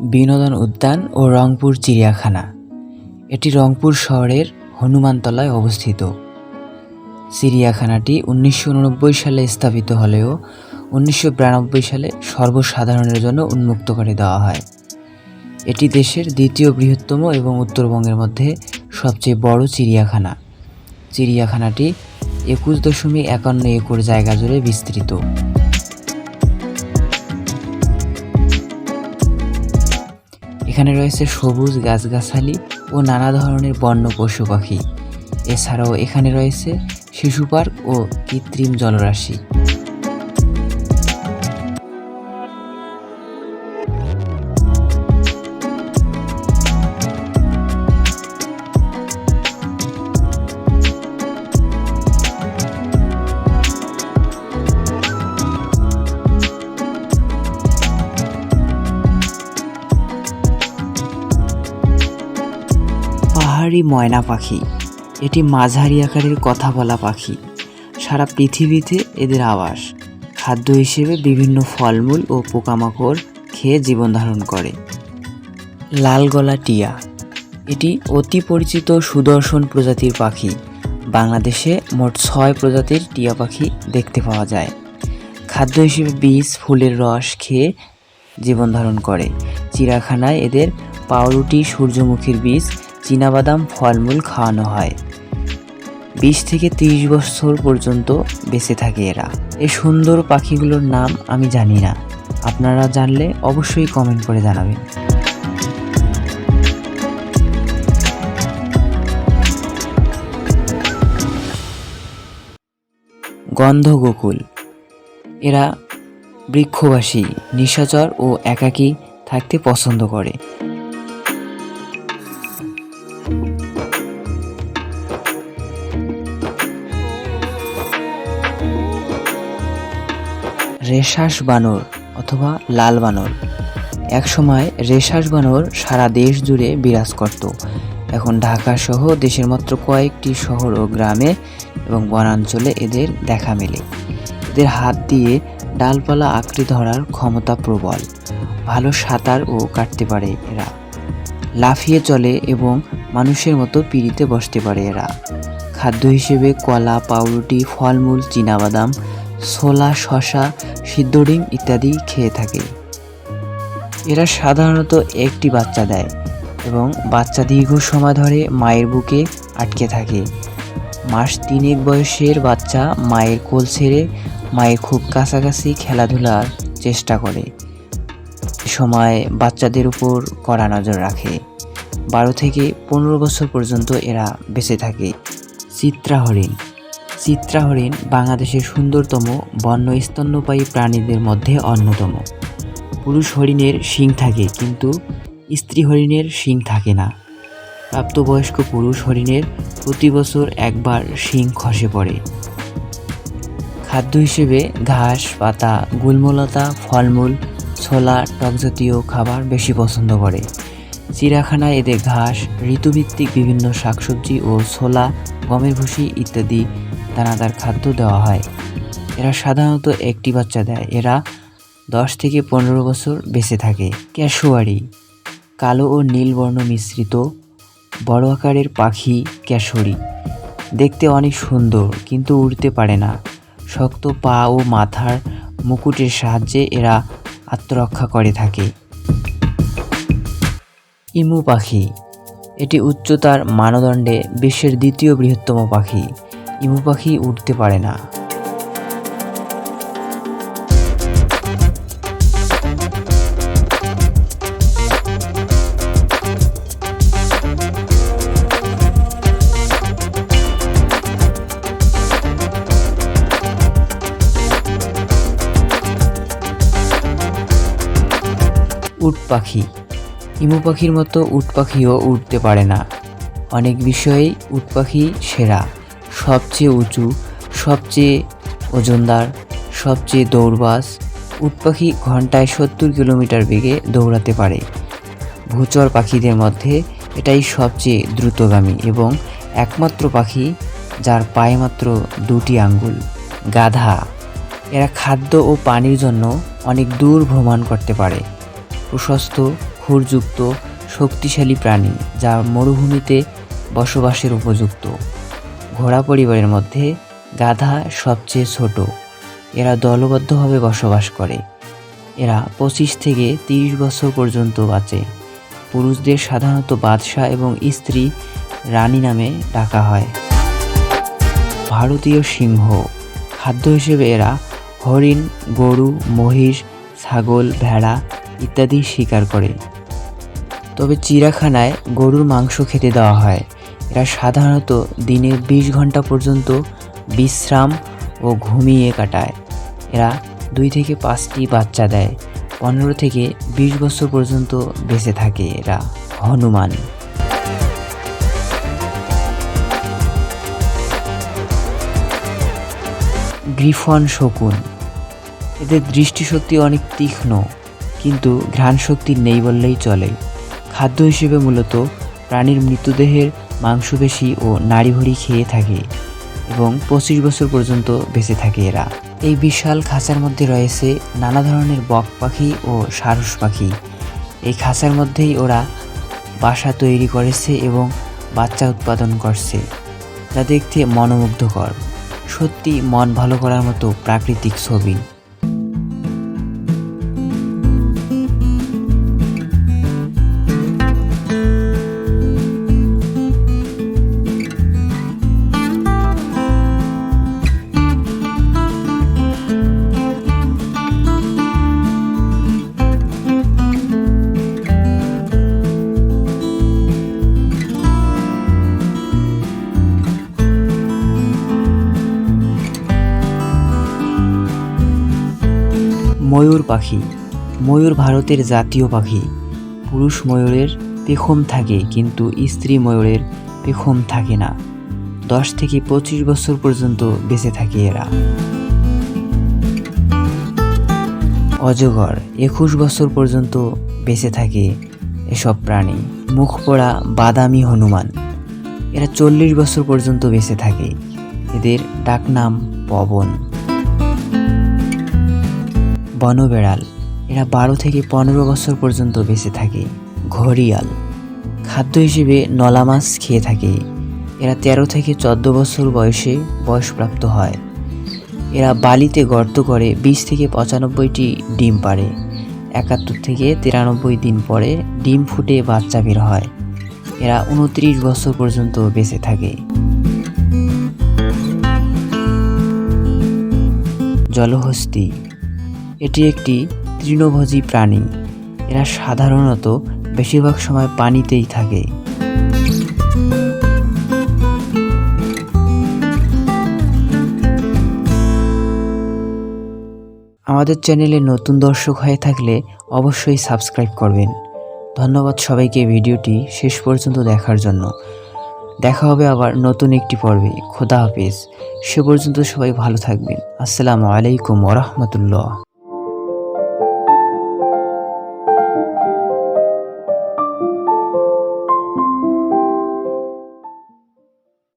বিনোদন উদ্যান ও রংপুর চিড়িয়াখানা। এটি রংপুর শহরের হনুমানতলায় অবস্থিত। চিড়িয়াখানাটি উনিশশো উননব্বই সালে স্থাপিত হলেও উনিশশো বিরানব্বই সালে সর্বসাধারণের জন্য উন্মুক্ত করে দেওয়া হয়। এটি দেশের দ্বিতীয় বৃহত্তম এবং উত্তরবঙ্গের মধ্যে সবচেয়ে বড় চিড়িয়াখানা। চিড়িয়াখানাটি একুশ দশমিক একান্ন একর জায়গা জুড়ে বিস্তৃত। এখানে রয়েছে সবুজ গাছগাছালি ও নানা ধরনের বন্য পশু পাখি। এছাড়াও এখানে রয়েছে শিশু পার্ক ও কৃত্রিম জলরাশি। পাহাড়ি ময়না পাখি। এটি মাঝারি আকারের কথা বলা পাখি। সারা পৃথিবীতে এদের আবাস। খাদ্য হিসেবে বিভিন্ন ফলমূল ও পোকামাকড় খেয়ে জীবন ধারণ করে। লাল গলা টিয়া। এটি অতি পরিচিত সুদর্শন প্রজাতির পাখি। বাংলাদেশে মোট ছয় প্রজাতির টিয়া পাখি দেখতে পাওয়া যায়। খাদ্য হিসেবে বীজ, ফুলের রস খেয়ে জীবন ধারণ করে। চিড়াখানায় এদের পাউরুটি, সূর্যমুখীর বীজ চীনাবাদাম ফলমূল খাওয়ানো হয়। বিশ থেকে তিরিশ বছর পর্যন্ত বেঁচে থাকে এরা। এই সুন্দর পাখিগুলোর নাম আমি জানি না। আপনারা জানলে অবশ্যই কমেন্ট করে জানাবেন। গন্ধগোকুল। এরা বৃক্ষবাসী, নিশাচর ও একাকী থাকতে পছন্দ করে। রেশাস বানর অথবা লাল বানর। একসময় রেশাস বানর সারা দেশ জুড়ে বিরাজ করত। এখন ঢাকা সহ দেশের মাত্র কয়েকটি শহর ও গ্রামে এবং বনাঞ্চলে এদের দেখা মেলে। এদের হাত দিয়ে ডালপালা আঁকড়ে ধরার ক্ষমতা প্রবল। ভালো সাঁতার ও কাটতে পারে এরা। লাফিয়ে চলে এবং মানুষের মতো পিড়িতে বসতে পারে এরা। খাদ্য হিসেবে কলা, পাউরুটি, ফলমূল, চীনাবাদাম ছোলা শশা সিদ্ধ ডিম ইত্যাদি খেয়ে থাকে। এরা সাধারণত একটি বাচ্চা দেয় এবং বাচ্চা দীর্ঘ সময় ধরে মায়ের বুকে আটকে থাকে। মাস তিনেক বয়সের বাচ্চা মায়ের কোল ছেড়ে মায়ের খুব কাছাকাছি খেলাধুলার চেষ্টা করে। সময় বাচ্চাদের উপর কড়া নজর রাখে। বারো থেকে পনেরো বছর পর্যন্ত এরা বেঁচে থাকে। চিত্রা হরিণ। চিত্রা হরিণ বাংলাদেশের সুন্দরতম বন্য স্তন্যপায়ী প্রাণীদের মধ্যে অন্যতম। পুরুষ হরিণের শিং থাকে, কিন্তু স্ত্রী হরিণের শিং থাকে না। প্রাপ্তবয়স্ক পুরুষ হরিণের প্রতি বছর একবার শিং খসে পড়ে। খাদ্য হিসেবে ঘাস, পাতা, গুলমলতা, ফলমূল, ছোলা টকজাতীয় খাবার বেশি পছন্দ করে। চিড়াখানায় এদের ঘাস, ঋতুভিত্তিক বিভিন্ন শাকসবজি ও ছোলা, গমের ভুসি ইত্যাদি দানাদার খাদ্য দেওয়া হয়। এরা সাধারণত একটি বাচ্চা দেয়। এরা দশ থেকে পনেরো বছর বেঁচে থাকে। ক্যাশোয়ারি কালো ও নীল বর্ণ মিশ্রিত, বড় আকারের পাখি ক্যাশরি দেখতে অনেক সুন্দর, কিন্তু উড়তে পারে না। শক্ত পা ও মাথার মুকুটের সাহায্যে এরা আত্মরক্ষা করে থাকে। ইমু পাখি, এটি উচ্চতার মানদণ্ডে বিশ্বের দ্বিতীয় বৃহত্তম পাখি। ইমু পাখি উঠতে পারে না। উট পাখি। ইমু পাখির মতো উট পাখিও উঠতে পারে না। অনেক বিষয়েই উট পাখি সেরা। সবচেয়ে উঁচু, সবচেয়ে ওজনদার, সবচেয়ে দৌড়বাজ উট পাখি ঘন্টায় সত্তর কিলোমিটার বেগে দৌড়াতে পারে। ভূচর পাখিদের মধ্যে এটাই সবচেয়ে দ্রুতগামী এবং একমাত্র পাখি যার পায়ে মাত্র দুটি আঙ্গুল, গাধা। এরা খাদ্য ও পানির জন্য অনেক দূর ভ্রমণ করতে পারে। প্রশস্ত খুরযুক্ত শক্তিশালী প্রাণী যা মরুভূমিতে বসবাসের উপযুক্ত। ঘোড়া পরিবারের মধ্যে গাধা সবচেয়ে ছোট। এরা দলবদ্ধভাবে বসবাস করে। এরা পঁচিশ থেকে তিরিশ বছর পর্যন্ত বাঁচে। পুরুষদের সাধারণত বাদশাহ এবং স্ত্রী রানী নামে ডাকা হয়। ভারতীয় সিংহ। খাদ্য হিসেবে এরা হরিণ, গরু, মহিষ, ছাগল, ভেড়া ইত্যাদি শিকার করে। তবে চিড়াখানায় গরুর মাংস খেতে দেওয়া হয়। এরা সাধারণত দিনে বিশ ঘণ্টা পর্যন্ত বিশ্রাম ও ঘুমিয়ে কাটায়। এরা দুই থেকে পাঁচটি বাচ্চা দেয়। পনেরো থেকে বিশ বছর পর্যন্ত বেঁচে থাকে এরা। হনুমান। গ্রিফন শকুন। এদের দৃষ্টিশক্তি অনেক তীক্ষ্ণ, কিন্তু ঘ্রাণ শক্তি নেই বললেই চলে। খাদ্য হিসেবে মূলত প্রাণীর মৃতদেহের মাংসপেশি ও নাড়িভুড়ি খেয়ে থাকে এবং পঁচিশ বছর পর্যন্ত বেঁচে থাকে এরা। এই বিশাল খাঁচার মধ্যে রয়েছে নানা ধরনের বক পাখি ও সারস পাখি। এই খাঁচার মধ্যেই ওরা বাসা তৈরি করেছে এবং বাচ্চা উৎপাদন করছে, যা দেখতে মনোমুগ্ধকর। সত্যি মন ভালো করার মতো প্রাকৃতিক ছবি। ময়ূর পাখি। ময়ূর ভারতের জাতীয় পাখি। পুরুষ ময়ূরের পেখম থাকে, কিন্তু স্ত্রী ময়ূরের পেখম থাকে না। দশ থেকে পঁচিশ বছর পর্যন্ত বেঁচে থাকে এরা। অজগর, একুশ বছর পর্যন্ত বেঁচে থাকে এসব প্রাণী। মুখ পড়া বাদামি হনুমান। এরা চল্লিশ বছর পর্যন্ত বেঁচে থাকে। এদের ডাকনাম পবন। বনবেড়াল এরা বারো থেকে পনেরো বছর পর্যন্ত বেঁচে থাকে। ঘড়িয়াল। খাদ্য হিসেবে নলা মাছ খেয়ে থাকে। এরা তেরো থেকে চোদ্দ বছর বয়সে বয়সপ্রাপ্ত হয়। এরা বালিতে গর্ত করে বিশ থেকে পঁচানব্বইটি ডিম পাড়ে। একাত্তর থেকে তিরানব্বই দিন পরে ডিম ফুটে বাচ্চা বের হয়। এরা উনত্রিশ বছর পর্যন্ত বেঁচে থাকে। জলহস্তি। এটি একটি তৃণভোজী প্রাণী। এরা সাধারণত বেশিরভাগ সময় পানিতেই থাকে। আমাদের চ্যানেলে নতুন দর্শক হয়ে থাকলে অবশ্যই সাবস্ক্রাইব করবেন। ধন্যবাদ সবাইকে ভিডিওটি শেষ পর্যন্ত দেখার জন্য। দেখা হবে আবার নতুন একটি পর্বে। খোদা হাফেজ। সে পর্যন্ত সবাই ভালো থাকবেন। আসসালামু আলাইকুম ওরহমতুল্লাহ